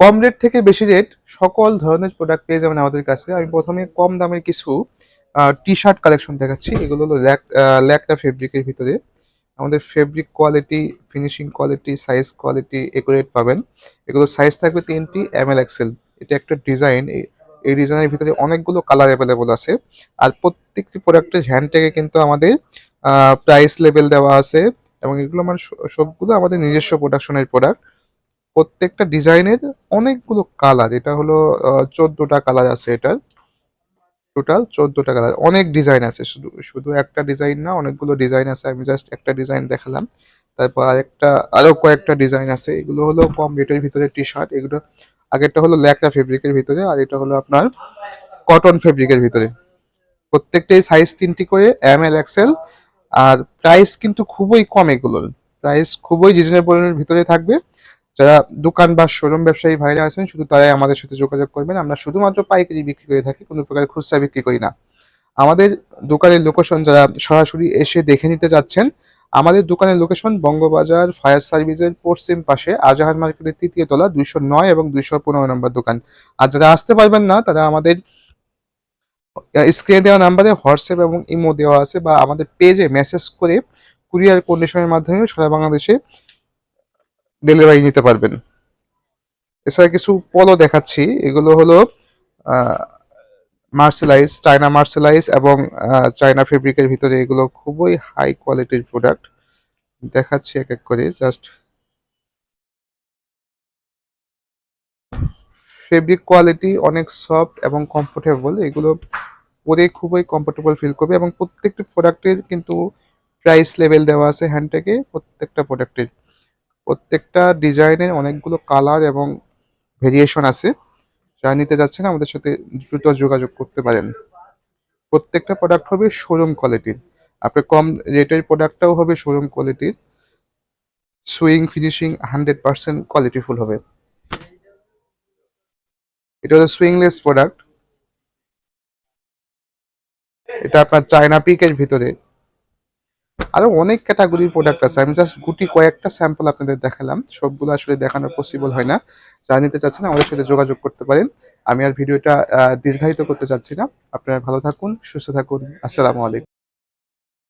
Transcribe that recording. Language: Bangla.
কম রেট থেকে বেশি রেট সকল ধরনের প্রোডাক্ট পেয়ে যাবেন আমাদের কাছে। আমি প্রথমে কম দামের কিছু টি শার্ট কালেকশন দেখাচ্ছি। এগুলো হলো ল্যাক ল্যাকটা ফেব্রিকের ভিতরে। আমাদের fabric quality finishing quality size quality accurate পাবেন। এগুলো সাইজ থাকবে তিনটি এম এল এক্সেল এটা একটা ডিজাইন এই ডিজাইনের ভিতরে অনেকগুলো কালার অ্যাভেলেবল আছে। আর প্রত্যেকটি প্রোডাক্টের হ্যান্ডটেগে কিন্তু আমাদের প্রাইস লেভেল দেওয়া আছে। এবং এগুলো আমার সবগুলো আমাদের নিজস্ব প্রোডাকশনের প্রোডাক্ট প্রত্যেকটা ডিজাইনের অনেকগুলো কালার। এটা হলো চোদ্দটা কালার আছে এটার। টোটাল চোদ্দটা কালার। অনেক ডিজাইন আছে। শুধু শুধু একটা ডিজাইন না, অনেকগুলো ডিজাইন আছে। আমি জাস্ট একটা ডিজাইন দেখালাম। তারপর আরেকটা আরও কয়েকটা ডিজাইন আছে। এগুলো হলো কম রেটের ভিতরে টি শার্ট এগুলো, আগেরটা হলো ল্যাকড়া ফেব্রিকের ভিতরে, আর এটা হলো আপনার কটন ফেব্রিকের ভিতরে। প্রত্যেকটাই সাইজ তিনটি করে এম এল এক্সেল আর প্রাইস কিন্তু খুবই কম এগুলোর। প্রাইস খুবই রিজনেবলের ভিতরে থাকবে। যারা দোকান বা শোরুম ব্যবসায়ী ভাইরা আছেন, শুধু তারাই আমাদের সাথে যোগাযোগ করবেন। আমরা শুধুমাত্র পাইকারি বিক্রি করে থাকি, কোনো প্রকার খুচরা বিক্রি করি না। আমাদের দোকানের লোকেশন যারা সরাসরি এসে দেখে নিতে যাচ্ছেন, আমাদের দোকানের লোকেশন বঙ্গবাজার ফায়ার সার্ভিসের পশ্চিম পাশে, আজাহার মার্কেটের তৃতীয় তলা, দুইশো নয় এবং দুইশো পনেরো নম্বর দোকান। আর যারা আসতে পারবেন না, তারা আমাদের স্ক্রিনে দেওয়া নাম্বারে হোয়াটসঅ্যাপ এবং ইমো দেওয়া আছে বা আমাদের পেজে মেসেজ করে কুরিয়ার কন্ডিশনের মাধ্যমে সারা বাংলাদেশে ডেলিভারি নিতে পারবেন। এছাড়া কিছু পলো দেখাচ্ছি। এগুলো হলো মার্সেলাইজ চায়না মার্সেলাইজ এবং চায়না ফেব্রিকের ভিতরে এগুলো খুবই হাই কোয়ালিটির প্রোডাক্ট দেখাচ্ছি এক এক করে জাস্ট ফেব্রিক কোয়ালিটি অনেক সফট এবং কমফোর্টেবল এগুলো পরে খুবই কমফোর্টেবল ফিল করবে এবং প্রত্যেকটা প্রোডাক্টের কিন্তু প্রাইস লেভেল দেওয়া আছে হ্যান্ডটেকে প্রত্যেকটা প্রোডাক্টের প্রত্যেকটা ডিজাইনের অনেকগুলো কালার এবং ভেরিয়েশন আছে। যারা নিতে যাচ্ছেন, আমাদের সাথে দ্রুত যোগাযোগ করতে পারেন। প্রত্যেকটা প্রোডাক্ট হবে শোরুম কোয়ালিটির আপনার কম রেটের প্রোডাক্টটাও হবে শোরুম কোয়ালিটির সুইং ফিনিশিং হান্ড্রেড পার্সেন্ট কোয়ালিটিফুল হবে। এটা হলো সুইংলেস প্রোডাক্ট এটা আপনার চায়না পিকের ভিতরে। আরও অনেক ক্যাটাগরির প্রোডাক্ট আছে। আমি জাস্ট গুটি কয়েকটা স্যাম্পল আপনাদের দেখালাম। সবগুলো আসলে দেখানো পসিবল হয় না। যারা নিতে চাচ্ছেন আমাদের সাথে যোগাযোগ করতে পারেন। আমি আর ভিডিওটা দীর্ঘায়িত করতে চাচ্ছি না। আপনারা ভালো থাকুন, সুস্থ থাকুন। আসসালামু আলাইকুম।